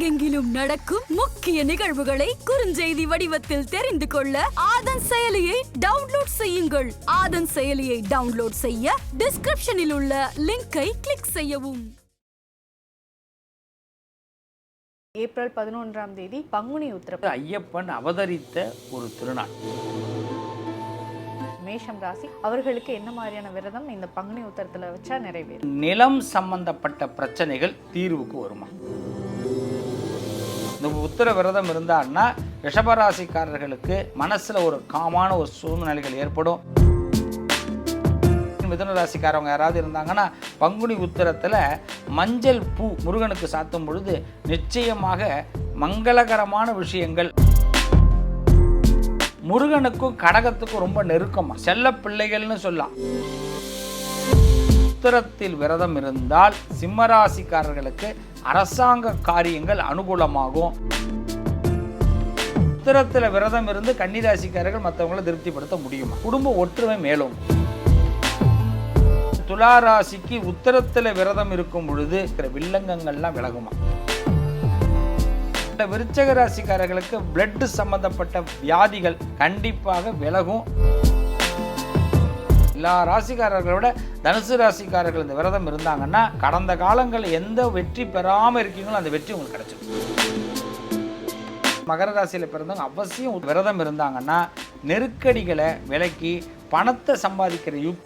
உலகெங்கிலும் நடக்கும் முக்கிய நிகழ்வுகளை குறுஞ்செய்தி வடிவத்தில் தெரிந்து கொள்ள ஆதன் செயலியை டவுன்லோட் செய்யுங்கள். ஆதன் செயலியை டவுன்லோட் செய்ய டிஸ்கிரிப்ஷனில் உள்ள லிங்கை கிளிக் செய்யவும். ஏப்ரல் பதினொன்றாம் தேதி பங்குனி உத்திரம் ஐயப்பன் அவதரித்த ஒரு திருநாள். மேஷம் ராசி அவர்களுக்கு என்ன மாதிரியான விரதம் இந்த பங்குனி உத்தரத்துல வச்சா நிறைவேறும்? நிலம் சம்பந்தப்பட்ட பிரச்சனைகள் தீர்வுக்கு வருமா? இந்த உத்தர விரதம் இருந்தான்னா ரிஷபராசிக்காரர்களுக்கு மனசில் ஒரு காமான ஒரு சூழ்நிலைகள் ஏற்படும். மிதுன ராசிக்காரவங்க யாராவது இருந்தாங்கன்னா பங்குனி உத்தரத்தில் மஞ்சள் பூ முருகனுக்கு சாத்தும் பொழுது நிச்சயமாக மங்களகரமான விஷயங்கள். முருகனுக்கும் கடகத்துக்கும் ரொம்ப நெருக்கமாக செல்ல பிள்ளைகள்னு சொல்லலாம். உத்தரத்தில் விரதம் இருந்தால் சிம்மராசிக்காரர்களுக்கு அரசாங்க காரியங்கள் அனுகூலமாகும். உத்தரத்தில் விரதம் இருந்து கன்னிராசிக்காரர்கள் மற்றவங்களை திருப்திப்படுத்த முடியும்? குடும்ப ஒற்றுமை மேலும். துளாராசிக்கு உத்தரத்தில் விரதம் இருக்கும் பொழுது இருக்கிற வில்லங்கங்கள்லாம் விலகுமா? இந்த விருச்சக ராசிக்காரர்களுக்கு பிளட் சம்பந்தப்பட்ட வியாதிகள் கண்டிப்பாக விலகும். எல்லா ராசிக்காரர்களை விட தனுசு ராசிக்காரர்கள் இந்த விரதம் இருந்தாங்கன்னா கடந்த காலங்களில் எந்த வெற்றி பெறாமல் இருக்கீங்களோ அந்த வெற்றி உங்களுக்கு கிடைச்சிடும் மகர ராசியில் பிறந்தவங்க அவசியம் விரதம் இருந்தாங்கன்னா நெருக்கடிகளை விலக்கி பணத்தை சம்பாதிக்கிற யுக்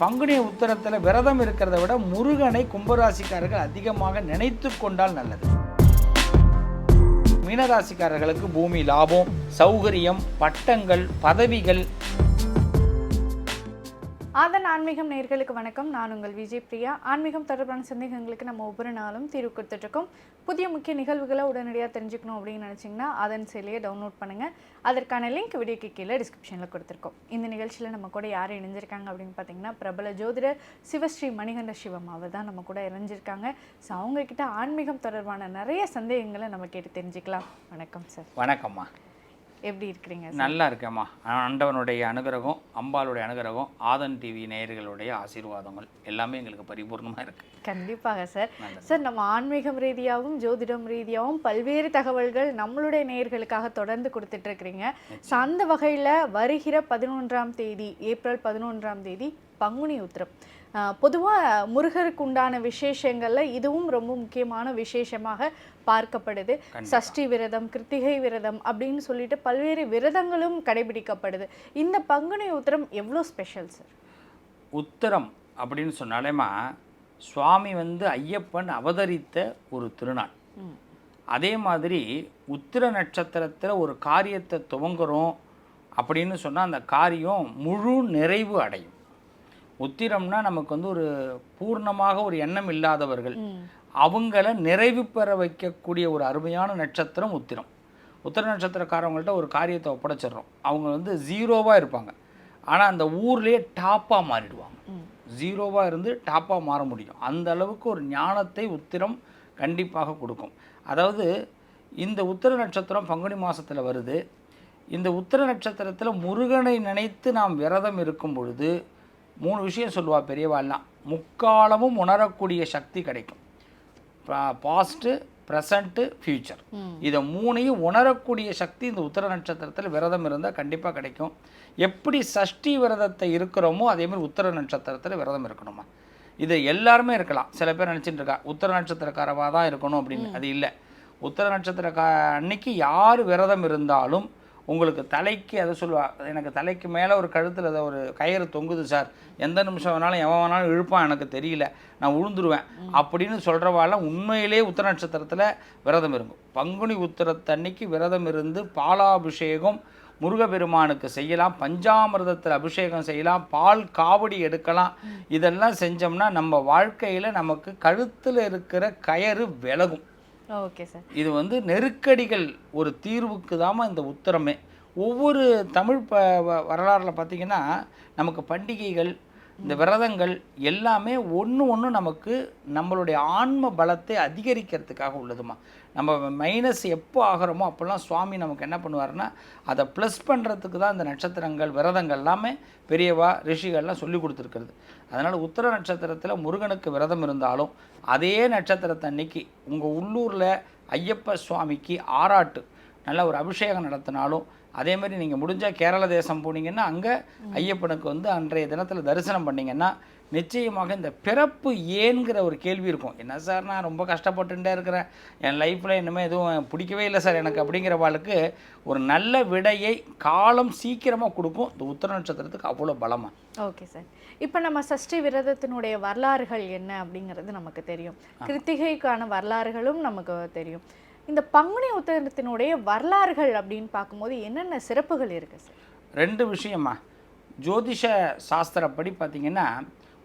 பங்குனி உத்தரத்தில் விரதம் இருக்கிறத விட முருகனை கும்பராசிக்காரர்கள் அதிகமாக நினைத்து கொண்டால் நல்லது. மீனராசிக்காரர்களுக்கு பூமி லாபம் சௌகரியம் பட்டங்கள் பதவிகள் அதன் ஆன்மீகம் நேர்களுக்கு வணக்கம். நான் உங்கள் விஜய் பிரியா. ஆன்மீகம் தொடர்பான சந்தேகங்களுக்கு நம்ம ஒவ்வொரு நாளும் தீர்வு கொடுத்துட்ருக்கோம். புதிய முக்கிய நிகழ்வுகளை உடனடியாக தெரிஞ்சுக்கணும் அப்படின்னு நினச்சிங்கன்னா அதன் செயலியை டவுன்லோட் பண்ணுங்கள் அதற்கான லிங்க் வீடியோக்கு கீழே டிஸ்கிரிப்ஷனில் கொடுத்துருக்கோம். இந்த நிகழ்ச்சியில் நம்ம கூட யார் இணைஞ்சிருக்காங்க அப்படின்னு பார்த்தீங்கன்னா பிரபல ஜோதிடர் சிவஸ்ரீ மணிகண்ட சிவம் அவர் தான் நம்ம கூட இணைஞ்சிருக்காங்க. ஸோ அவங்கக்கிட்ட ஆன்மீகம் தொடர்பான நிறைய சந்தேகங்களை நம்ம கேட்டு தெரிஞ்சுக்கலாம். வணக்கம் சார் வணக்கம்மா. எப்படி இருக்கிறீங்க நல்லா இருக்கேம்மா. ஆண்டவனுடைய அனுகிரகம் அம்பாளுடைய அனுகிரகம் ஆதன் டிவி நேயர்களுடைய ஆசீர்வாதங்கள் எல்லாமே எங்களுக்கு பரிபூர்ணமாக இருக்குது கண்டிப்பாக சார் சார் நம்ம ஆன்மீகம் ரீதியாகவும் ஜோதிடம் ரீதியாகவும் பல்வேறு தகவல்கள் நம்மளுடைய நேயர்களுக்காக தொடர்ந்து கொடுத்துட்டு இருக்கிறீங்க ஸோ அந்த வகையில் வருகிற பதினொன்றாம் தேதி ஏப்ரல் பதினொன்றாம் தேதி பங்குனி உத்திரம். பொதுவாக முருகருக்கு உண்டான விசேஷங்களில் இதுவும் ரொம்ப முக்கியமான விசேஷமாக பார்க்கப்படுது. சஷ்டி விரதம் கிருத்திகை விரதம் அப்படின்னு சொல்லிட்டு பல்வேறு விரதங்களும் கடைபிடிக்கப்படுது. இந்த பங்குனி உத்திரம் எவ்வளோ ஸ்பெஷல் சார் உத்தரம் அப்படின்னு சொன்னாலேமா சுவாமி வந்து ஐயப்பன் அவதரித்த ஒரு திருநாள். அதே மாதிரி உத்திர நட்சத்திரத்தில் ஒரு காரியத்தை துவங்குறோம் அப்படின்னு சொன்னால் அந்த காரியம் முழு நிறைவு அடையும். உத்திரம்னா நமக்கு வந்து ஒரு பூர்ணமாக ஒரு எண்ணம் இல்லாதவர்கள். அவங்கள நிறைவு பெற வைக்கக்கூடிய ஒரு அருமையான நட்சத்திரம் உத்திரம். உத்திர நட்சத்திரக்காரவங்கள்ட்ட ஒரு காரியத்தை ஒப்படைச்சிடுறோம். அவங்க வந்து ஜீரோவாக இருப்பாங்க. ஆனால் அந்த ஊர்லேயே டாப்பாக மாறிடுவாங்க. ஜீரோவாக இருந்து டாப்பாக மாற முடியும். அந்த அளவுக்கு ஒரு ஞானத்தை உத்திரம் கண்டிப்பாக கொடுக்கும். அதாவது இந்த உத்திர நட்சத்திரம் பங்குனி மாதத்தில் வருது. இந்த உத்திர நட்சத்திரத்தில் முருகனை நினைத்து நாம் விரதம் இருக்கும் பொழுது மூணு விஷயம் சொல்லுவா பெரியவாள்லாம் முக்காலமும் உணரக்கூடிய சக்தி கிடைக்கும். பாஸ்ட்டு ப்ரெசண்ட்டு ஃப்யூச்சர் இதை மூணையும் உணரக்கூடிய சக்தி இந்த உத்தர நட்சத்திரத்தில் விரதம் இருந்தால் கண்டிப்பாக கிடைக்கும். எப்படி சஷ்டி விரதத்தை இருக்கிறோமோ அதே மாதிரி உத்தர நட்சத்திரத்தில் விரதம் இருக்கணுமா? இது எல்லாருமே இருக்கலாம். சில பேர் நினச்சிட்டு இருக்கா உத்தர நட்சத்திரக்காரவாக தான் இருக்கணும் அப்படின்னு. அது இல்லை. உத்தர நட்சத்திரக்கா அன்னைக்கு யார் விரதம் இருந்தாலும் உங்களுக்கு தலைக்கு அதை சொல்லுவா எனக்கு தலைக்கு மேலே ஒரு கழுத்தில் அதை ஒரு கயிறு தொங்குது சார். எந்த நிமிஷம் வேணாலும் எவன் வேணாலும் இழுப்பான் எனக்கு தெரியல. நான் உழுந்துருவேன். அப்படின்னு சொல்கிறவாலாம் உண்மையிலே உத்தர நட்சத்திரத்தில் விரதம் இருக்கும். பங்குனி உத்திரத்தன்னைக்கு விரதம் இருந்து பாலாபிஷேகம் முருகப்பெருமானுக்கு செய்யலாம். பஞ்சாமிர்தத்தில் அபிஷேகம் செய்யலாம். பால் காவடி எடுக்கலாம். இதெல்லாம் செஞ்சோம்னா நம்ம வாழ்க்கையில் நமக்கு கழுத்தில் இருக்கிற கயறு விலகும். ஓகே சார் இது வந்து நெருக்கடிகள் ஒரு தீர்வுக்கு தாம இந்த உத்தரமே. ஒவ்வொரு தமிழ் ப வரலாறுல பார்த்தீங்கன்னா நமக்கு பண்டிகைகள் இந்த விரதங்கள் எல்லாமே ஒன்று ஒன்று நமக்கு நம்மளுடைய ஆன்ம பலத்தை அதிகரிக்கிறதுக்காக உள்ளதுமா நம்ம மைனஸ் எப்போ ஆகிறோமோ அப்போல்லாம் சுவாமி நமக்கு என்ன பண்ணுவாருன்னா அதை ப்ளஸ் பண்ணுறதுக்கு தான் இந்த நட்சத்திரங்கள் விரதங்கள் எல்லாமே பெரியவா ரிஷிகள்லாம் சொல்லி கொடுத்துருக்கிறது. அதனால் உத்தர நட்சத்திரத்தில் முருகனுக்கு விரதம் இருந்தாலும் அதே நட்சத்திரத்தன்னைக்கு உங்கள் உள்ளூரில் ஐயப்ப சுவாமிக்கு ஆராட்டு நல்ல ஒரு அபிஷேகம் நடத்தினாலும் அதே மாதிரி நீங்கள் முடிஞ்சால் கேரள தேசம் போனீங்கன்னா அங்கே ஐயப்பனுக்கு வந்து அன்றைய தினத்தில் தரிசனம் பண்ணீங்கன்னா நிச்சயமாக இந்த பிறப்பு ஏன்கிற ஒரு கேள்வி இருக்கும். என்ன சார் நான் ரொம்ப கஷ்டப்பட்டுட்டே இருக்கிறேன். என் லைஃப்பில் இன்னுமே எதுவும் பிடிக்கவே இல்லை சார் எனக்கு அப்படிங்கிறவாளுக்கு ஒரு நல்ல விடையை காலம் சீக்கிரமாக கொடுக்கும். இந்த உத்தர நட்சத்திரத்துக்கு அவ்வளோ பலமா. ஓகே சார் இப்போ நம்ம சஷ்டி விரதத்தினுடைய வரலாறுகள் என்ன அப்படிங்கிறது நமக்கு தெரியும். கிருத்திகைக்கான வரலாறுகளும் நமக்கு தெரியும். இந்த பங்குனி உத்தரத்தினுடைய வரலாறுகள் அப்படின்னு பார்க்கும்போது என்னென்ன சிறப்புகள் இருக்கு சார் ரெண்டு விஷயமா. ஜோதிஷ சாஸ்திரப்படி பார்த்தீங்கன்னா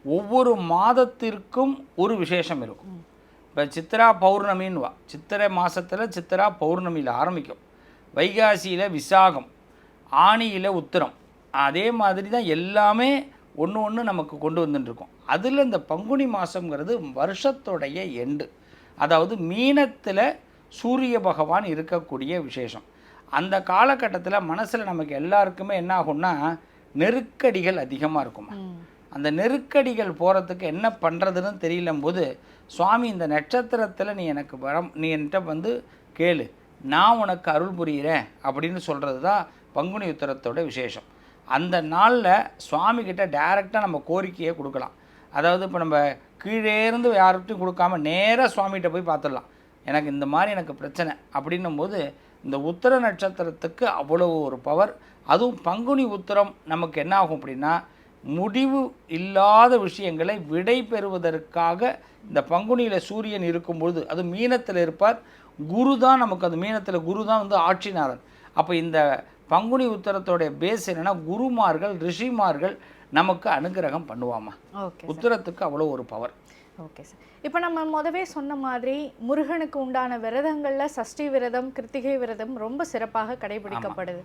ஒவ்வொரு மாதத்திற்கும் ஒரு விசேஷம் இருக்கும். இப்போ சித்திரா பௌர்ணமின்னு வா. சித்திரை மாதத்தில் சித்திரா பௌர்ணமியில் ஆரம்பிக்கும். வைகாசியில் விசாகம் ஆணியில் உத்திரம். அதே மாதிரி தான் எல்லாமே ஒன்று ஒன்று நமக்கு கொண்டு வந்துட்டுருக்கோம். அதில் இந்த பங்குனி மாதங்கிறது வருஷத்தோடைய எண்டு. அதாவது மீனத்தில் சூரிய பகவான் இருக்கக்கூடிய விசேஷம். அந்த காலகட்டத்தில் மனசில் நமக்கு எல்லாருக்குமே என்ன ஆகும்னா நெருக்கடிகள் அதிகமாக இருக்குமா? அந்த நெருக்கடிகள் போகிறதுக்கு என்ன பண்ணுறதுன்னு தெரியலும் போது சுவாமி இந்த நட்சத்திரத்தில் நீ எனக்கு வரம் நீ என்கிட்ட வந்து கேளு. நான் உனக்கு அருள் புரிகிறேன் அப்படின்னு சொல்கிறது தான் பங்குனி உத்தரத்தோட விசேஷம். அந்த நாளில் சுவாமிகிட்ட டைரெக்டாக நம்ம கோரிக்கையை கொடுக்கலாம். அதாவது இப்போ நம்ம கீழே இருந்து யார்கிட்டையும் கொடுக்காம நேராக சுவாமிகிட்ட போய் பார்த்துடலாம் எனக்கு இந்த மாதிரி எனக்கு பிரச்சனை. அப்படின்னும் போது இந்த உத்தர நட்சத்திரத்துக்கு அவ்வளோ ஒரு பவர் அதுவும் பங்குனி உத்தரம் நமக்கு என்ன ஆகும் அப்படின்னா முடிவு இல்லாத விஷயங்களை விடை பெறுவதற்காக இந்த பங்குனியில் சூரியன் இருக்கும்பொழுது அது மீனத்தில் இருப்பார். குரு தான் நமக்கு அந்த மீனத்தில் குரு தான் வந்து ஆட்சிநாதன். அப்போ இந்த பங்குனி உத்தரத்தோடைய பேஸ் என்னன்னா குருமார்கள் ரிஷிமார்கள் நமக்கு அனுகிரகம் பண்ணுவாமா? உத்தரத்துக்கு அவ்வளோ ஒரு பவர் ஓகே சார் இப்போ நம்ம முதவே சொன்ன மாதிரி முருகனுக்கு உண்டான விரதங்களில் சஷ்டி விரதம் கிருத்திகை விரதம் ரொம்ப சிறப்பாக கடைபிடிக்கப்படுது.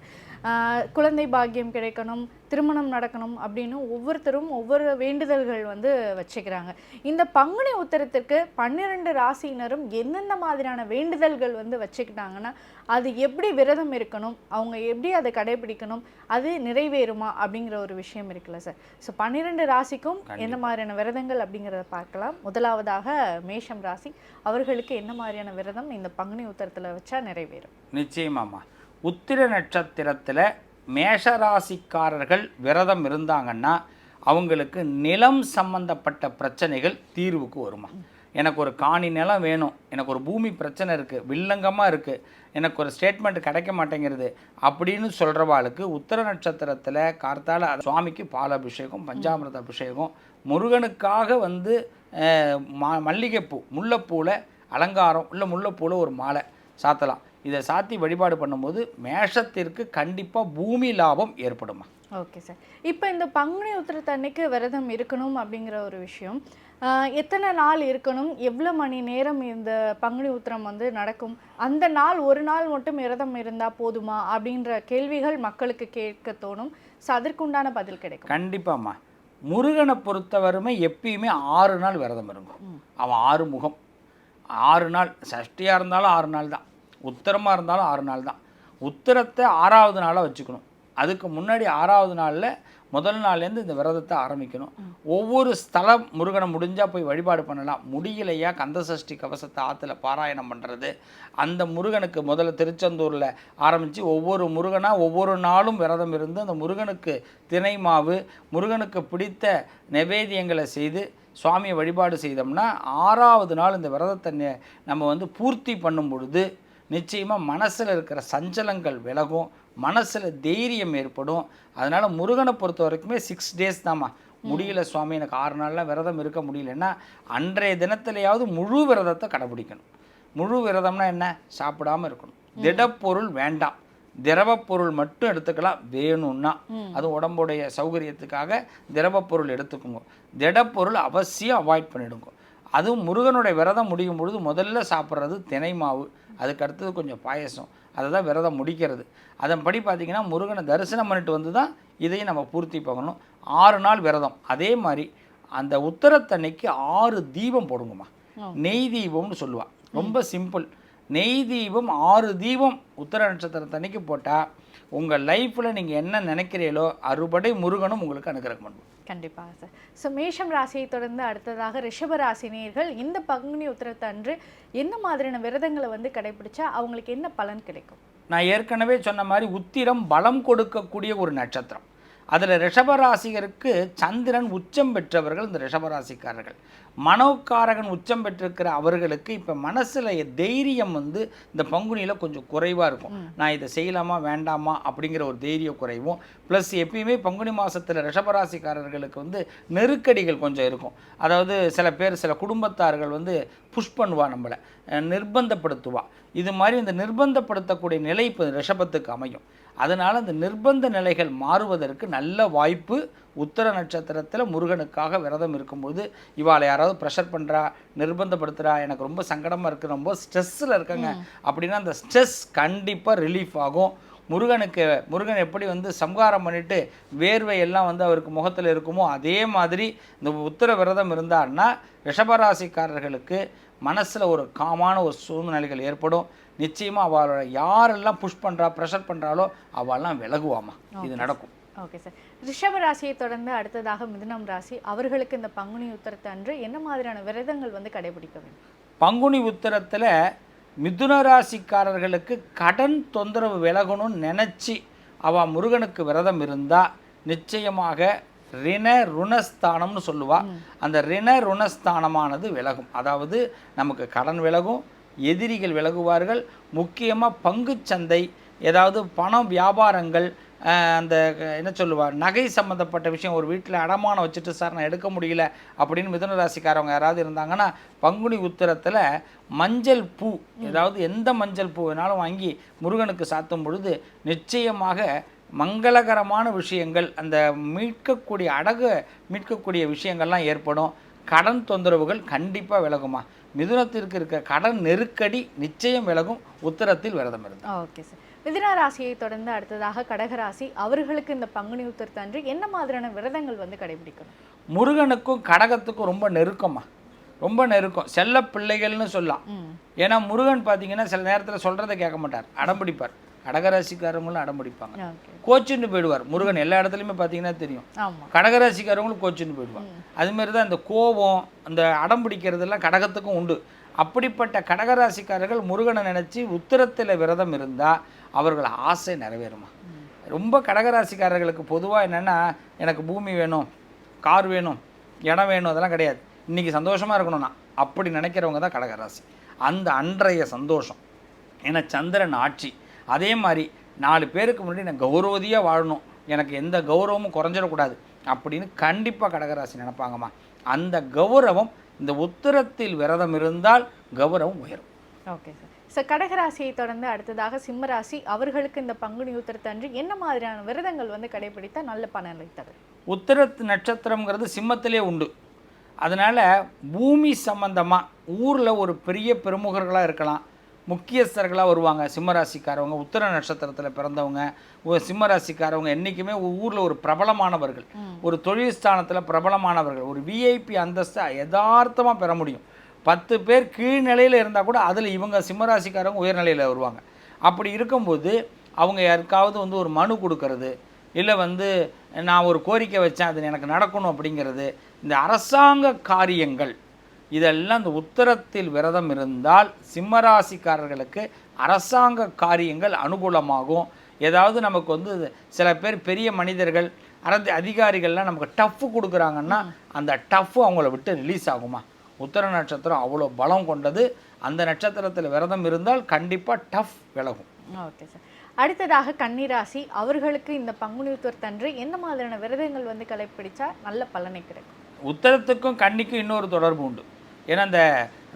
குழந்தை பாக்கியம் கிடைக்கணும் திருமணம் நடக்கணும் அப்படின்னு ஒவ்வொருத்தரும் ஒவ்வொரு வேண்டுதல்கள் வந்து வச்சுக்கிறாங்க. இந்த பங்குனி உத்தரத்திற்கு பன்னிரெண்டு ராசியினரும் எந்தெந்த மாதிரியான வேண்டுதல்கள் வந்து வச்சுக்கிட்டாங்கன்னா அது எப்படி விரதம் இருக்கணும் அவங்க எப்படி அதை கடைபிடிக்கணும் அது நிறைவேறுமா அப்படிங்கிற ஒரு விஷயம் இருக்குல்ல சார். ஸோ பன்னிரெண்டு ராசிக்கும் எந்த மாதிரியான விரதங்கள் அப்படிங்கிறத பார்க்கலாம். முதலாவதாக மேஷம் ராசி அவர்களுக்கு என்ன மாதிரியான விரதம் இந்த பங்குனி உத்தரத்தில் வச்சா நிறைவேறும்? நிச்சயமாம்மா. உத்திர நட்சத்திரத்தில் மேஷராசிக்காரர்கள் விரதம் இருந்தாங்கன்னா அவங்களுக்கு நிலம் சம்பந்தப்பட்ட பிரச்சனைகள் தீர்வுக்கு வருமா எனக்கு ஒரு காணி நிலம் வேணும் எனக்கு ஒரு பூமி பிரச்சனை இருக்குது வில்லங்கமாக இருக்குது எனக்கு ஒரு ஸ்டேட்மெண்ட் கிடைக்க மாட்டேங்கிறது அப்படின்னு சொல்கிறவாளுக்கு உத்தர நட்சத்திரத்தில் கார்த்தால சுவாமிக்கு பாலாபிஷேகம் பஞ்சாமிரத அபிஷேகம் முருகனுக்காக வந்து மா மல்லிகைப்பூ முல்லைப்பூவில் அலங்காரம் இல்லை முல்லைப்பூவில் ஒரு மாலை சாத்தலாம். இதை சாத்தி வழிபாடு பண்ணும்போது மேஷத்திற்கு கண்டிப்பாக பூமி லாபம் ஏற்படுமா? Okay sir. இப்போ இந்த பங்குனி உத்திரத்து அன்னைக்கு விரதம் இருக்கணும் அப்படிங்கிற ஒரு விஷயம். எத்தனை நாள் இருக்கணும்? எவ்வளோ மணி நேரம் இந்த பங்குனி உத்திரம் வந்து நடக்கும்? அந்த நாள் ஒரு நாள் மட்டும் விரதம் இருந்தால் போதுமா? அப்படின்ற கேள்விகள் மக்களுக்கு கேட்க தோணும். ஸோ அதற்குண்டான பதில் கிடைக்கும்? கண்டிப்பாம்மா. முருகனை பொறுத்தவரைமே எப்பயுமே ஆறு நாள் விரதம் இருக்கும் அவன் ஆறு முகம். ஆறு நாள் சஷ்டியாக இருந்தாலும் ஆறு நாள் தான். உத்தரமாக இருந்தாலும் ஆறு நாள் தான். உத்தரத்தை ஆறாவது நாளாக வச்சுக்கணும். அதுக்கு முன்னாடி ஆறாவது நாளில் முதல் நாள்லேருந்து இந்த விரதத்தை ஆரம்பிக்கணும். ஒவ்வொரு ஸ்தலம் முருகனை முடிஞ்சால் போய் வழிபாடு பண்ணலாம். முடியலையா கந்தசஷ்டி கவசத்தை ஆற்றுல பாராயணம் பண்ணுறது அந்த முருகனுக்கு முதல்ல திருச்செந்தூரில் ஆரம்பித்து ஒவ்வொரு முருகனாக ஒவ்வொரு நாளும் விரதம் இருந்து அந்த முருகனுக்கு தினை மாவு முருகனுக்கு பிடித்த நைவேத்தியங்களை செய்து சுவாமியை வழிபாடு செய்தோம்னா ஆறாவது நாள் இந்த விரதத்தை நம்ம வந்து பூர்த்தி பண்ணும் பொழுது நிச்சயமாக மனசில் இருக்கிற சஞ்சலங்கள் விலகும். மனசில் தைரியம் ஏற்படும். அதனால் முருகனை பொறுத்த வரைக்குமே சிக்ஸ் டேஸ் தாம்மா. முடியல சுவாமி எனக்கு ஆறு நாளில் விரதம் இருக்க முடியலன்னா அன்றைய தினத்திலேயாவது முழு விரதத்தை கடைபிடிக்கணும். முழு விரதம்னா என்ன? சாப்பிடாம இருக்கணும். திடப்பொருள் வேண்டாம். திரவப் பொருள் மட்டும் எடுத்துக்கலாம். வேணும்னா. அது உடம்புடைய சௌகரியத்துக்காக திரவப் பொருள் எடுத்துக்கோங்க. திடப்பொருள் அவசியம் அவாய்ட் பண்ணிடுங்க. அதுவும் முருகனுடைய விரதம் முடியும் பொழுது முதல்ல சாப்பிட்றது தினை மாவு. அதுக்கு அடுத்தது கொஞ்சம் பாயசம். அதை தான் விரதம் முடிக்கிறது. அதன்படி பார்த்தீங்கன்னா முருகனை தரிசனம் பண்ணிட்டு வந்து தான் இதையும் நம்ம பூர்த்தி பண்ணணும். ஆறு நாள் விரதம். அதே மாதிரி அந்த உத்தரத்தன்னைக்கு ஆறு தீபம் போடுங்கம்மா. நெய் தீபம்னு சொல்லுவா. ரொம்ப சிம்பிள். நெய் தீபம் ஆறு தீபம் உத்தர நட்சத்திரத்தன்னைக்கு போட்டால் உங்கள் லைஃப்பில் நீங்கள் என்ன நினைக்கிறீங்களோ அறுபடை முருகனும் உங்களுக்கு அனுகிரகம் பண்ணுவோம் கண்டிப்பாக சார் ஸோ மேஷம் ராசியை தொடர்ந்து அடுத்ததாக ரிஷப ராசினியர்கள் இந்த பங்குனி உத்திரத்தன்று என்ன மாதிரியான விரதங்களை வந்து கடைபிடிச்சா அவங்களுக்கு என்ன பலன் கிடைக்கும்? நான் ஏற்கனவே சொன்ன மாதிரி உத்திரம் பலம் கொடுக்கக்கூடிய ஒரு நட்சத்திரம். அதில் ரிஷபராசிகருக்கு சந்திரன் உச்சம் பெற்றவர்கள் இந்த ரிஷபராசிக்காரர்கள். மனோக்காரகன் உச்சம் பெற்றிருக்கிற அவர்களுக்கு இப்போ மனசில் தைரியம் வந்து இந்த பங்குனியில் கொஞ்சம் குறைவாக இருக்கும். நான் இதை செய்யலாமா வேண்டாமா அப்படிங்கிற ஒரு தைரிய குறைவும். ப்ளஸ் எப்பயுமே பங்குனி மாதத்தில் ரிஷபராசிக்காரர்களுக்கு வந்து நெருக்கடிகள் கொஞ்சம் இருக்கும். அதாவது சில பேர் சில குடும்பத்தார்கள் வந்து புஷ் பண்ணுவா நம்மளை நிர்பந்தப்படுத்துவா. இது மாதிரி இந்த நிர்பந்தப்படுத்தக்கூடிய நிலை இப்போ ரிஷபத்துக்கு அமையும். அதனால் அந்த நிர்பந்த நிலைகள் மாறுவதற்கு நல்ல வாய்ப்பு உத்தர நட்சத்திரத்தில் முருகனுக்காக விரதம் இருக்கும்போது இவாளை யாராவது ப்ரெஷர் பண்ணுறா நிர்பந்தப்படுத்துகிறா எனக்கு ரொம்ப சங்கடமாக இருக்குது ரொம்ப ஸ்ட்ரெஸ்ஸில் இருக்காங்க அப்படின்னா அந்த ஸ்ட்ரெஸ் கண்டிப்பாக ரிலீஃப் ஆகும். முருகனுக்கு முருகன் எப்படி வந்து சம்ஹாரம் பண்ணிட்டு வேர்வை எல்லாம் வந்து அவருக்கு முகத்தில் இருக்குமோ அதே மாதிரி இந்த உத்தர விரதம் இருந்தார்னா ரிஷபராசிக்காரர்களுக்கு மனசில் ஒரு காமான ஒரு சூழ்நிலைகள் ஏற்படும். நிச்சயமாக அவளோட யாரெல்லாம் புஷ் பண்ணுறா ப்ரெஷர் பண்ணுறாலோ அவெல்லாம் விலகுவாமா இது நடக்கும். ஓகே சார் ரிஷப ராசியை தொடர்ந்து அடுத்ததாக மிதுனம் ராசி. அவர்களுக்கு இந்த பங்குனி உத்திரத்து அன்று என்ன மாதிரியான விரதங்கள் வந்து கடைபிடிக்க வேண்டும்? பங்குனி உத்தரத்தில் மிதுன ராசிக்காரர்களுக்கு கடன் தொந்தரவு விலகணும்னு நினச்சி அவ முருகனுக்கு விரதம் இருந்தால் நிச்சயமாக ரிண ருணஸ்தானம்னு சொல்லுவா. அந்த ரிண ருணஸ்தானமானது விலகும். அதாவது நமக்கு கடன் விலகும் எதிரிகள் விலகுவார்கள். முக்கியமாக பங்குச்சந்தை ஏதாவது பணம் வியாபாரங்கள் அந்த என்ன சொல்லுவா நகை சம்மந்தப்பட்ட விஷயம் ஒரு வீட்டில் அடமானம் வச்சுட்டு சார் நான் எடுக்க முடியல அப்படின்னு மிதுன ராசிக்காரவங்க யாராவது இருந்தாங்கன்னா பங்குனி உத்திரத்தில் மஞ்சள் பூ ஏதாவது எந்த மஞ்சள் பூ வேணாலும் வாங்கி முருகனுக்கு சாத்தும் பொழுது நிச்சயமாக மங்களகரமான விஷயங்கள் அந்த மீட்கக்கூடிய அடகு மீட்கக்கூடிய விஷயங்கள்லாம் ஏற்படும். கடன் தொந்தரவுகள் கண்டிப்பாக விலகுமா? மிதுனத்திற்கு இருக்க கடன் நெருக்கடி நிச்சயம் விலகும் உத்தரத்தில் விரதம் இருந்தால் ஓகே சார். மிதுன ராசியை தொடர்ந்து அடுத்ததாக கடகராசி அவர்களுக்கு இந்த பங்குனி உத்திரத்து அன்று என்ன மாதிரியான விரதங்கள் வந்து கடைபிடிக்கணும்? முருகனுக்கும் கடகத்துக்கும் ரொம்ப நெருக்கமா ரொம்ப நெருக்கம். செல்ல பிள்ளைகள்னு சொல்லலாம். ஏன்னா முருகன் பார்த்தீங்கன்னா சில நேரத்தில் சொல்கிறத கேட்க மாட்டார். அடம்பிடிப்பார். கடகராசிக்காரங்களும் அடம்பிடிப்பாங்க கோச்சின்னு போயிடுவார். முருகன் எல்லா இடத்துலையுமே பார்த்தீங்கன்னா தெரியும். கடகராசிக்காரங்களும் கோச்சின்னு போயிடுவாங்க. அதுமாரி தான் இந்த கோபம் அந்த அடம் பிடிக்கிறதெல்லாம் கடகத்துக்கும் உண்டு. அப்படிப்பட்ட கடகராசிக்காரர்கள் முருகனை நினச்சி உத்திரத்தில் விரதம் இருந்தால் அவர்கள் ஆசை நிறைவேறுமா. ரொம்ப கடகராசிக்காரர்களுக்கு பொதுவாக என்னென்னா எனக்கு பூமி வேணும் கார் வேணும் இடம் வேணும் அதெல்லாம் கிடையாது. இன்றைக்கி சந்தோஷமாக இருக்கணும்னா அப்படி நினைக்கிறவங்க தான் கடகராசி. அந்த அன்றைய சந்தோஷம். ஏன்னா சந்திரன் ஆட்சி. அதே மாதிரி நாலு பேருக்கு முன்னாடி நான் கௌரவதியாக வாழணும். எனக்கு எந்த கௌரவமும் குறைஞ்சிடக்கூடாது அப்படின்னு கண்டிப்பாக கடகராசி நினைப்பாங்கம்மா. அந்த கௌரவம் இந்த உத்தரத்தில் விரதம் இருந்தால் கௌரவம் உயரும். Okay sir. சார் கடகராசியை தொடர்ந்து அடுத்ததாக சிம்மராசி அவர்களுக்கு இந்த பங்குனி உத்திரத்து அன்று என்ன மாதிரியான விரதங்கள் வந்து கடைபிடித்தா நல்ல பலனை தரும்? உத்திரத்து நட்சத்திரம்ங்கிறது சிம்மத்திலே உண்டு. அதனால் பூமி சம்பந்தமாக ஊரில் ஒரு பெரிய பிரமுகர்களாக இருக்கலாம். முக்கியஸ்தர்களாக வருவாங்க. சிம்மராசிக்காரவங்க உத்திர நட்சத்திரத்தில் பிறந்தவங்க சிம்மராசிக்காரவங்க என்றைக்குமே ஊரில் ஒரு பிரபலமானவர்கள். ஒரு தொழில் ஸ்தானத்தில் பிரபலமானவர்கள். ஒரு விஐபி அந்தஸ்தை யதார்த்தமாக பெற முடியும். பத்து பேர் கீழ்நிலையில் இருந்தால் கூட அதில் இவங்க சிம்மராசிக்காரவங்க உயர்நிலையில் வருவாங்க. அப்படி இருக்கும்போது அவங்க யாருக்காவது வந்து ஒரு மனு கொடுக்கறது இல்லை வந்து நான் ஒரு கோரிக்கை வச்சேன் அது எனக்கு நடக்கணும் அப்படிங்கிறது இந்த அரசாங்க காரியங்கள் இதெல்லாம் இந்த உத்தரத்தில் விரதம் இருந்தால் சிம்மராசிக்காரர்களுக்கு அரசாங்க காரியங்கள் அனுகூலமாகும். ஏதாவது நமக்கு வந்து சில பேர் பெரிய மனிதர்கள் அரசு அதிகாரிகள்லாம் நமக்கு டஃப் கொடுக்குறாங்கன்னா அந்த டஃப் அவங்கள விட்டு ரிலீஸ் ஆகுமா? உத்தர நட்சத்திரம் அவ்வளோ பலம் கொண்டது. அந்த நட்சத்திரத்தில் விரதம் இருந்தால் கண்டிப்பாக டஃப் விலகும். Okay sir. அடுத்ததாக கன்னிராசி அவர்களுக்கு இந்த பங்குனி உத்திரத்தன்று என்ன மாதிரியான விரதங்கள் வந்து கடைபிடிச்சா நல்ல பலனை கிடைக்கும்? உத்தரத்துக்கும் கன்னிக்கும் இன்னொரு தொடர்பு உண்டு. ஏன்னா இந்த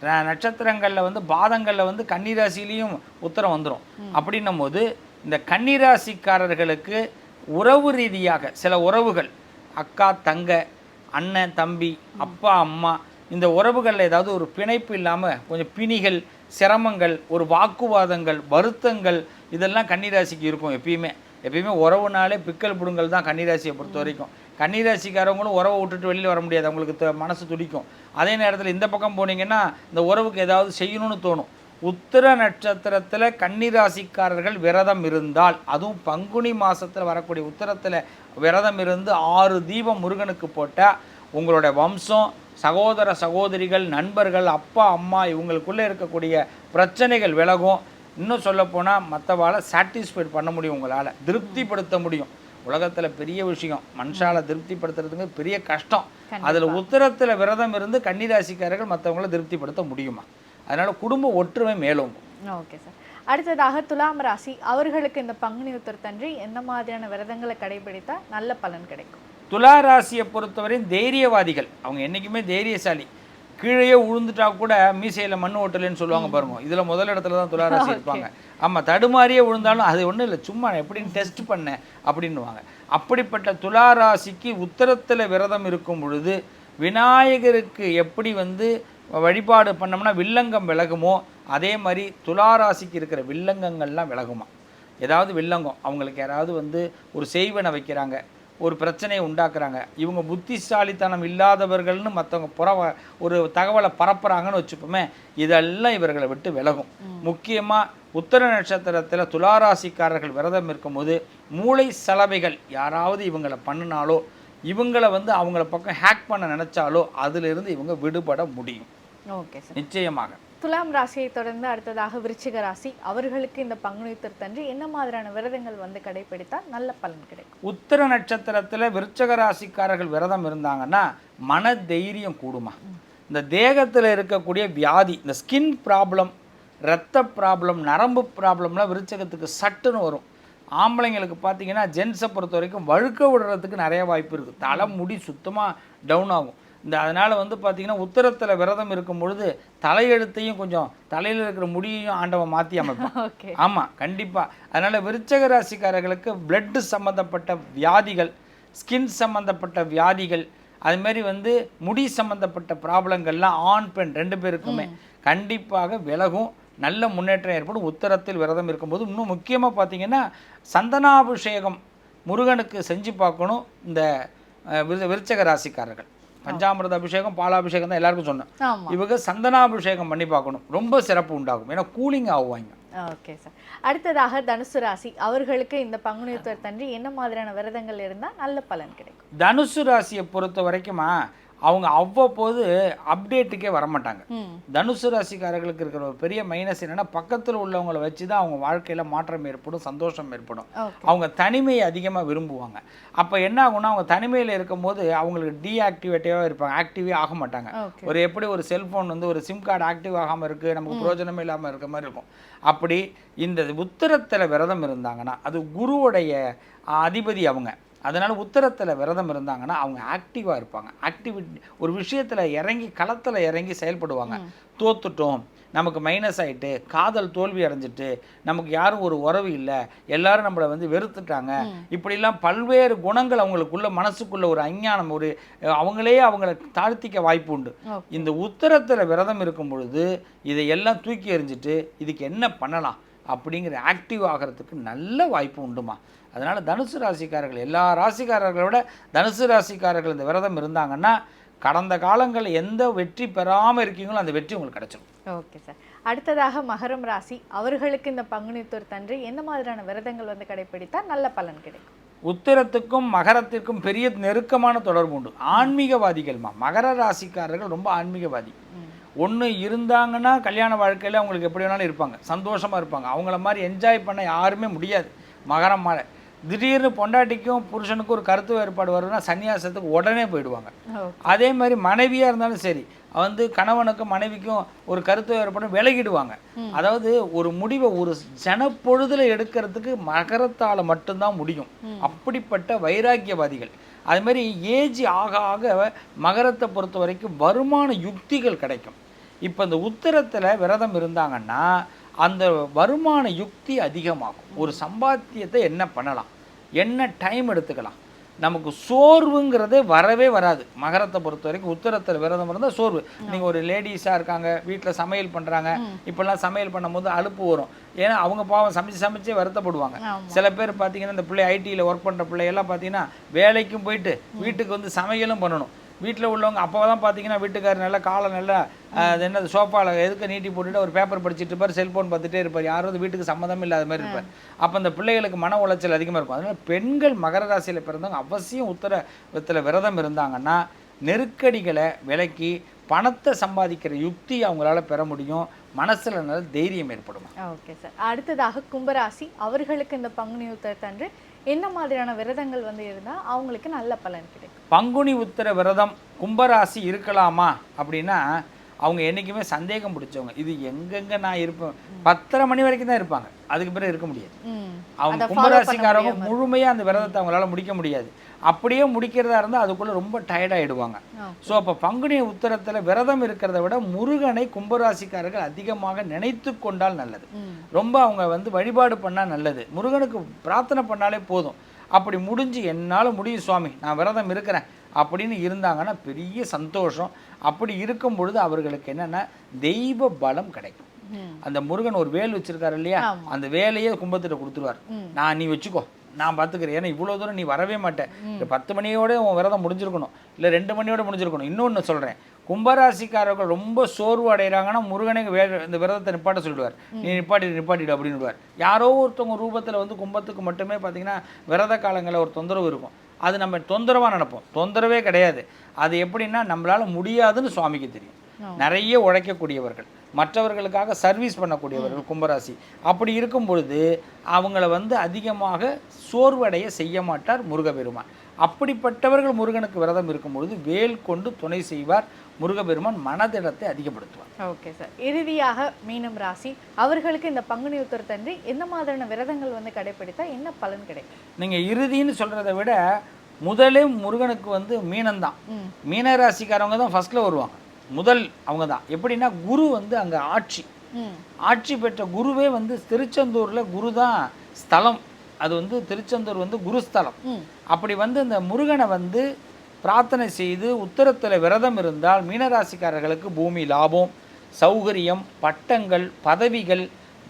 ர- நட்சத்திரங்களில் வந்து பாதங்களில் வந்து கன்னிராசிலையும் உத்தரம் வந்துடும் அப்படின்னும் போது இந்த கன்னிராசிக்காரர்களுக்கு உறவு ரீதியாக சில உறவுகள் அக்கா தங்க அண்ணன் தம்பி அப்பா அம்மா இந்த உறவுகளில் ஏதாவது ஒரு பிணைப்பு இல்லாமல் கொஞ்சம் பிணிகள் சிரமங்கள் ஒரு வாக்குவாதங்கள் வருத்தங்கள் இதெல்லாம் கன்னிராசிக்கு இருக்கும் எப்பயுமே. எப்பயுமே உறவுனாலே பிக்கல் புடுங்கல் தான் கன்னிராசியை பொறுத்த வரைக்கும் கன்னிராசிக்காரவங்களும் உறவை விட்டுட்டு வெளியில் வர முடியாது. அவங்களுக்கு மனசு துடிக்கும். அதே நேரத்தில் இந்த பக்கம் போனீங்கன்னா இந்த உறவுக்கு ஏதாவது செய்யணும்னு தோணும். உத்திர நட்சத்திரத்தில் கன்னிராசிக்காரர்கள் விரதம் இருந்தால் அதுவும் பங்குனி மாதத்தில் வரக்கூடிய உத்திரத்தில் விரதம் இருந்து ஆறு தீபம் முருகனுக்கு போட்டால் உங்களோட வம்சம் சகோதர சகோதரிகள் நண்பர்கள் அப்பா அம்மா இவங்களுக்குள்ளே இருக்கக்கூடிய பிரச்சனைகள் விலகும். இன்னும் சொல்லப்போனால் மற்றவாளை சாட்டிஸ்ஃபைட் பண்ண முடியும் உங்களால். திருப்திப்படுத்த முடியும். உலகத்தில் பெரிய விஷயம். மனுஷால திருப்திப்படுத்துறதுங்க பெரிய கஷ்டம். அதில் உத்தரத்தில் விரதம் இருந்து கன்னிராசிக்காரர்கள் மற்றவங்கள திருப்திப்படுத்த முடியுமா? அதனால் குடும்ப ஒற்றுமை மேலோங்கும். Okay sir. அடுத்ததாக துலாம் ராசி அவர்களுக்கு இந்த பங்குனி உத்தரத்தன்றி எந்த மாதிரியான விரதங்களை கடைபிடித்தா நல்ல பலன் கிடைக்கும்? துலா ராசியை பொறுத்தவரையும் தைரியவாதிகள். அவங்க என்றைக்குமே தைரியசாலி. கீழேயே உழுந்துட்டா கூட மீசையில் மண் ஓட்டலைன்னு சொல்லுவாங்க பாருங்க. இதில் முதல் இடத்துல தான் துலா ராசி இருப்பாங்க. ஆமாம் தடுமாறியே விழுந்தாலும் அது ஒன்றும் இல்லை. சும்மா எப்படின்னு டெஸ்ட் பண்ணேன் அப்படின்னுவாங்க. அப்படிப்பட்ட துலா ராசிக்கு உத்தரத்தில் விரதம் இருக்கும் பொழுது விநாயகருக்கு எப்படி வந்து வழிபாடு பண்ணோம்னா வில்லங்கம் விலகுமோ அதே மாதிரி துலா ராசிக்கு இருக்கிற வில்லங்கங்கள்லாம் விலகுமா ஏதாவது வில்லங்கம் அவங்களுக்கு யாராவது வந்து ஒரு செய்வனை வைக்கிறாங்க. ஒரு பிரச்சனையை உண்டாக்குறாங்க. இவங்க புத்திசாலித்தனம் இல்லாதவர்கள்னு மற்றவங்க புற ஒரு தகவலை பரப்புறாங்கன்னு வச்சுப்போமே இதெல்லாம் இவர்களை விட்டு விலகும். முக்கியமாக உத்தர நட்சத்திரத்தில் துளாராசிக்காரர்கள் விரதம் இருக்கும்போது மூளை சலவைகள் யாராவது இவங்களை பண்ணினாலோ இவங்களை வந்து அவங்கள பக்கம் ஹேக் பண்ண நினைச்சாலோ அதிலிருந்து இவங்க விடுபட முடியும். Okay sir. நிச்சயமாக. துலாம் ராசியை தொடர்ந்து அடுத்ததாக விருச்சிக ராசி. அவர்களுக்கு இந்த பங்குனி உத்தரத்தன்றி என்ன மாதிரியான விரதங்கள் வந்து கடைபிடித்தால் நல்ல பலன் கிடைக்கும்? உத்தர நட்சத்திரத்தில் விருச்சக ராசிக்காரர்கள் விரதம் இருந்தாங்கன்னா மன தைரியம் கூடுமா? இந்த தேகத்தில் இருக்கக்கூடிய வியாதி இந்த ஸ்கின் ப்ராப்ளம் இரத்த ப்ராப்ளம் நரம்பு ப்ராப்ளம்லாம் விருச்சகத்துக்கு சட்டுன்னு வரும். ஆம்பளைங்களுக்கு பார்த்தீங்கன்னா ஜென்ஸை பொறுத்த வரைக்கும் வழுக்க விடுறதுக்கு நிறைய வாய்ப்பு இருக்குது தலை முடி சுத்தமாக டவுன் ஆகும். இந்த அதனால் வந்து பார்த்தீங்கன்னா உத்தரத்தில் விரதம் இருக்கும் பொழுது தலையெழுத்தையும் கொஞ்சம் தலையில் இருக்கிற முடியையும் ஆண்டவன் மாற்றி அமைப்பான். ஓகே ஆமாம் கண்டிப்பாக அதனால் விருச்சக ராசிக்காரர்களுக்கு பிளட்டு சம்மந்தப்பட்ட வியாதிகள் ஸ்கின் சம்மந்தப்பட்ட வியாதிகள் அதுமாரி வந்து முடி சம்மந்தப்பட்ட ப்ராப்ளங்கள்லாம் ஆண் பெண் ரெண்டு பேருக்குமே கண்டிப்பாக விலகும். நல்ல முன்னேற்றம் ஏற்படும். உத்தரத்தில் விரதம் இருக்கும்போது இன்னும் முக்கியமாக பார்த்தீங்கன்னா சந்தனாபிஷேகம் முருகனுக்கு செஞ்சு பார்க்கணும் இந்த விருச்சக ராசிக்காரர்கள். பஞ்சாமிர்த அபிஷேகம் பாலாபிஷேகம் தான் எல்லாருக்கும் சொன்னேன். இவங்க சந்தனாபிஷேகம் பண்ணி பார்க்கணும். ரொம்ப சிறப்பு உண்டாகும். ஏன்னா கூலிங் ஆகுவாங்க. Okay sir. அடுத்ததாக தனுசு ராசி. அவர்களுக்கு இந்த பங்குனி உத்தரத்தன்றி என்ன மாதிரியான விரதங்கள் இருந்தால் நல்ல பலன் கிடைக்கும். தனுசு ராசியை பொறுத்த வரைக்குமா அவங்க அவ்வப்போது அப்டேட்டுக்கே வரமாட்டாங்க. தனுசு ராசிக்காரர்களுக்கு இருக்கிற ஒரு பெரிய மைனஸ் என்னன்னா பக்கத்தில் உள்ளவங்கள வச்சு தான் அவங்க வாழ்க்கையில் மாற்றம் ஏற்படும் சந்தோஷம் ஏற்படும். அவங்க தனிமையை அதிகமாக விரும்புவாங்க. அப்போ என்ன ஆகும்னா அவங்க தனிமையில் இருக்கும்போது அவங்களுக்கு டீஆக்டிவேட்டிவாக இருப்பாங்க. ஆக்டிவே ஆக மாட்டாங்க. ஒரு எப்படி ஒரு செல்ஃபோன் வந்து ஒரு சிம் கார்டு ஆக்டிவ் ஆகாமல் இருக்குது நமக்கு பிரயோஜனமே இல்லாமல் இருக்க மாதிரி இருக்கும். அப்படி இந்த உத்தரத்தில் விரதம் இருந்தாங்கன்னா அது குருவுடைய அதிபதி அவங்க. அதனால் உத்தரத்தில் விரதம் இருந்தாங்கன்னா அவங்க ஆக்டிவாக இருப்பாங்க. ஆக்டிவிட்டி ஒரு விஷயத்தில் இறங்கி களத்தில் இறங்கி செயல்படுவாங்க. தோத்துட்டோம் நமக்கு மைனஸ் ஆயிட்டு காதல் தோல்வி அடைஞ்சிட்டு நமக்கு யாரும் ஒரு உறவு இல்லை எல்லாரும் நம்மளை வந்து வெறுத்துட்டாங்க. இப்படிலாம் பல்வேறு குணங்கள் அவங்களுக்குள்ள மனசுக்குள்ள ஒரு அஞ்ஞானம் ஒரு அவங்களே அவங்கள தாழ்த்திக்க வாய்ப்பு உண்டு. இந்த உத்தரத்தில் விரதம் இருக்கும் பொழுது இதையெல்லாம் தூக்கி எறிஞ்சிட்டு இதுக்கு என்ன பண்ணலாம்? அப்படிங்கிற ஆக்டிவ் ஆகிறதுக்கு நல்ல வாய்ப்பு உண்டுமா? அதனால் தனுசு ராசிக்காரர்கள் எல்லா ராசிக்காரர்களை விட தனுசு ராசிக்காரர்கள் இந்த விரதம் இருந்தாங்கன்னா கடந்த காலங்களில் எந்த வெற்றி பெறாமல் இருக்கீங்களோ அந்த வெற்றி உங்களுக்கு கிடைச்சிடும் ஓகே சார். அடுத்ததாக மகரம் ராசி அவர்களுக்கு இந்த பங்குனி உத்தரத்தன்றி என்ன மாதிரியான விரதங்கள் வந்து கடைபிடித்தால் நல்ல பலன் கிடைக்கும்? உத்திரத்துக்கும் மகரத்திற்கும் பெரிய நெருக்கமான தொடர்பு உண்டு. ஆன்மீகவாதிகள்மா மகர ராசிக்காரர்கள் ரொம்ப ஆன்மீகவாதி. ஒன்று இருந்தாங்கன்னா கல்யாண வாழ்க்கையில் அவங்களுக்கு எப்படி வேணாலும் இருப்பாங்க சந்தோஷமாக இருப்பாங்க. அவங்கள மாதிரி என்ஜாய் பண்ண யாருமே முடியாது. மகரம் மாதிரி திடீர்னு பொண்டாட்டிக்கும் புருஷனுக்கும் ஒரு கருத்து வேறுபாடு வருதுன்னா சன்னியாசத்துக்கு உடனே போயிடுவாங்க. அதே மாதிரி மனைவியாக இருந்தாலும் சரி வந்து கணவனுக்கும் மனைவிக்கும் ஒரு கருத்து வேறுபாடு விலகிடுவாங்க. அதாவது ஒரு முடிவை ஒரு ஜனப்பொழுதுல எடுக்கிறதுக்கு மகரத்தால் மட்டும்தான் முடியும். அப்படிப்பட்ட வைராக்கியவாதிகள். அது மாதிரி ஏஜ் ஆக ஆக மகரத்தை பொறுத்த வரைக்கும் வருமான யுக்திகள் கிடைக்கும். இப்போ இந்த உத்தரத்தில் விரதம் இருந்தாங்கன்னா அந்த வருமான யுக்தி அதிகமாகும். ஒரு சம்பாத்தியத்தை என்ன பண்ணலாம்? என்ன டைம் எடுத்துக்கலாம்? நமக்கு சோர்வுங்கிறதே வரவே வராது. மகரத்தை பொறுத்த வரைக்கும் உத்தரத்தில் விரதம் இருந்தால் சோர்வு. நீங்கள் ஒரு லேடிஸாக இருக்காங்க வீட்டில் சமையல் பண்ணுறாங்க இப்போல்லாம் சமையல் பண்ணும்போது அலுப்பு வரும். ஏன்னா அவங்க பாவம் சமைச்சு சமைச்சே வருத்தப்படுவாங்க. சில பேர் பார்த்தீங்கன்னா இந்த பிள்ளை ஐடியில் ஒர்க் பண்ணுற பிள்ளையெல்லாம் பார்த்தீங்கன்னா வேலைக்கும் போயிட்டு வீட்டுக்கு வந்து சமையலும் பண்ணணும். வீட்டில் உள்ளவங்க அப்போ தான் பார்த்தீங்கன்னா வீட்டுக்காரர் நல்லா காலை நல்லா அது என்னது சோஃபாவில் எதுக்க நீட்டி போட்டுட்டு ஒரு பேப்பர் படிச்சுட்டு இருப்பார் செல்ஃபோன் பார்த்துட்டே இருப்பார். யாரும் வந்து வீட்டுக்கு சம்மந்தம் இல்லாத மாதிரி இருப்பார். அப்போ அந்த பிள்ளைகளுக்கு மன உளைச்சல் அதிகமாக இருக்கும். அதனால் பெண்கள் மகர ராசியில் பிறந்தவங்க அவசியம் உத்தர வித்தில் விரதம் இருந்தாங்கன்னா நெருக்கடிகளை விலக்கி பணத்தை சம்பாதிக்கிற யுக்தி அவங்களால பெற முடியும். மனசில் நல்ல தைரியம் ஏற்படும்? ஓகே சார் அடுத்ததாக கும்பராசி அவர்களுக்கு இந்த பங்குனி உத்தரத்தன்று என்ன மாதிரியான விரதங்கள் வந்து இருந்தால் அவங்களுக்கு நல்ல பலன் கிடைக்கும். பங்குனி உத்தர விரதம் கும்பராசி இருக்கலாமா அப்படின்னா அவங்க என்றைக்குமே சந்தேகம் பிடிச்சவங்க. இது எங்கெங்க நான் இருப்பேன்? பத்தரை மணி வரைக்கும் தான் இருப்பாங்க. அதுக்கு பிறகு இருக்க முடியாது. அவங்க கும்பராசிக்காரவங்க முழுமையாக அந்த விரதத்தை அவங்களால முடிக்க முடியாது. அப்படியே முடிக்கிறதா இருந்தால் அதுக்குள்ளே ரொம்ப டயர்டாயிடுவாங்க ஆ. ஸோ அப்போ பங்குனி உத்தரத்தில் விரதம் இருக்கிறத விட முருகனை கும்பராசிக்காரர்கள் அதிகமாக நினைத்து கொண்டால் நல்லது. ரொம்ப அவங்க வந்து வழிபாடு பண்ணால் நல்லது. முருகனுக்கு பிரார்த்தனை பண்ணாலே போதும். அப்படி முடிஞ்சு என்னால் முடியும் சுவாமி. நான் விரதம் இருக்கிறேன். அப்படின்னு இருந்தாங்கன்னா பெரிய சந்தோஷம். அப்படி இருக்கும் பொழுது அவர்களுக்கு என்னென்னா தெய்வ பலம் கிடைக்கும். அந்த முருகன் ஒரு வேல் வச்சிருக்காரு இல்லையா. அந்த வேலையே கும்பத்திட்ட கொடுத்துருவார். நான் நீ வச்சுக்கோ. நான் பார்த்துக்கிறேன் ஏன்னா இவ்வளோ தூரம் நீ வரவே மாட்டேன் இல்லை பத்து மணியோட உன் விரதம் முடிஞ்சிருக்கணும். இல்லை ரெண்டு மணியோட முடிஞ்சிருக்கணும். இன்னொன்று சொல்கிறேன் கும்பராசிக்காரர்கள் ரொம்ப சோர்வு அடைகிறாங்கன்னா முருகனே வே இந்த விரதத்தை நிப்பாட்ட சொல்லிடுவார். நீ நிப்பாட்டி நிப்பாட்டிடு அப்படின்னு யாரோ ஒருத்தவங்க ரூபத்தில் வந்து கும்பத்துக்கு மட்டுமே பார்த்தீங்கன்னா விரத காலங்களில் ஒரு தொந்தரவு இருக்கும். அது நம்ம தொந்தரவாக நினைப்போம். தொந்தரவே கிடையாது. அது எப்படின்னா நம்மளால முடியாதுன்னு சுவாமிக்கு தெரியும். நிறைய உழைக்கக்கூடியவர்கள் மற்றவர்களுக்காக சர்வீஸ் பண்ணக்கூடியவர்கள் கும்பராசி. அப்படி இருக்கும் பொழுது அவங்கள வந்து அதிகமாக சோர்வடைய செய்ய மாட்டார் முருகபெருமான் அப்படிப்பட்டவர்கள் முருகனுக்கு விரதம் இருக்கும் பொழுது வேல் கொண்டு துணை செய்வார். முருகபெருமான் மனதிடத்தை அதிகப்படுத்துவார். Okay sir. இறுதியாக மீனம் ராசி அவர்களுக்கு இந்த பங்குனி உத்தரத்தன்று எந்த மாதிரியான விரதங்கள் வந்து கடைபிடித்தா என்ன பலன் கிடைக்கும்? நீங்கள் இறுதின்னு சொல்கிறத விட முதலே முருகனுக்கு வந்து மீனம்தான். மீன ராசிக்காரவங்க தான் ஃபஸ்ட்டில் வருவாங்க. முதல் அவங்க தான் எப்படின்னா குரு வந்து அங்கே ஆட்சி. ஆட்சி பெற்ற குருவே வந்து திருச்செந்தூரில் குரு தான் ஸ்தலம். அது வந்து திருச்செந்தூர் வந்து குருஸ்தலம். அப்படி வந்து இந்த முருகனை வந்து பிரார்த்தனை செய்து உத்தரத்தில் விரதம் இருந்தால் மீனராசிக்காரர்களுக்கு பூமி லாபம் சௌகரியம் பட்டங்கள் பதவிகள்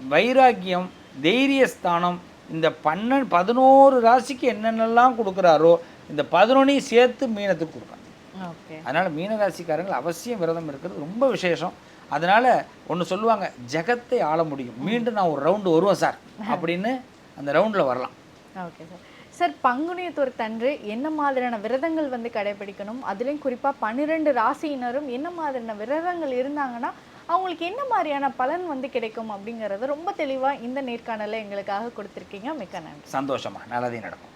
வைராக்கியம் தைரியஸ்தானம். இந்த பன்ன பதினோரு ராசிக்கு என்னென்னலாம் கொடுக்குறாரோ இந்த பதினொன்னையும் சேர்த்து மீனத்துக்கு கொடுப்பாங்க. ஓகே. அதனால் மீனராசிக்காரங்கள் அவசியம் விரதம் இருக்கிறது ரொம்ப விசேஷம். அதனால் ஒன்று சொல்லுவாங்க ஜெகத்தை ஆள முடியும். மீண்டும் நான் ஒரு ரவுண்டு வருவேன் சார். அப்படின்னு அந்த ரவுண்டில் வரலாம். Okay sir. சார் பங்குனி உத்தரத்தன்று என்ன மாதிரியான விரதங்கள் வந்து கடைபிடிக்கணும்? அதுலேயும் குறிப்பாக பன்னிரெண்டு ராசியினரும் என்ன மாதிரியான விரதங்கள் இருந்தாங்கன்னா அவங்களுக்கு என்ன மாதிரியான பலன் வந்து கிடைக்கும் அப்படிங்கறத ரொம்ப தெளிவாக இந்த நேர்காணலில் எங்களுக்காக கொடுத்துருக்கீங்க. மிக்க நன்றி. சந்தோஷமா. நல்லதே நடக்கும்.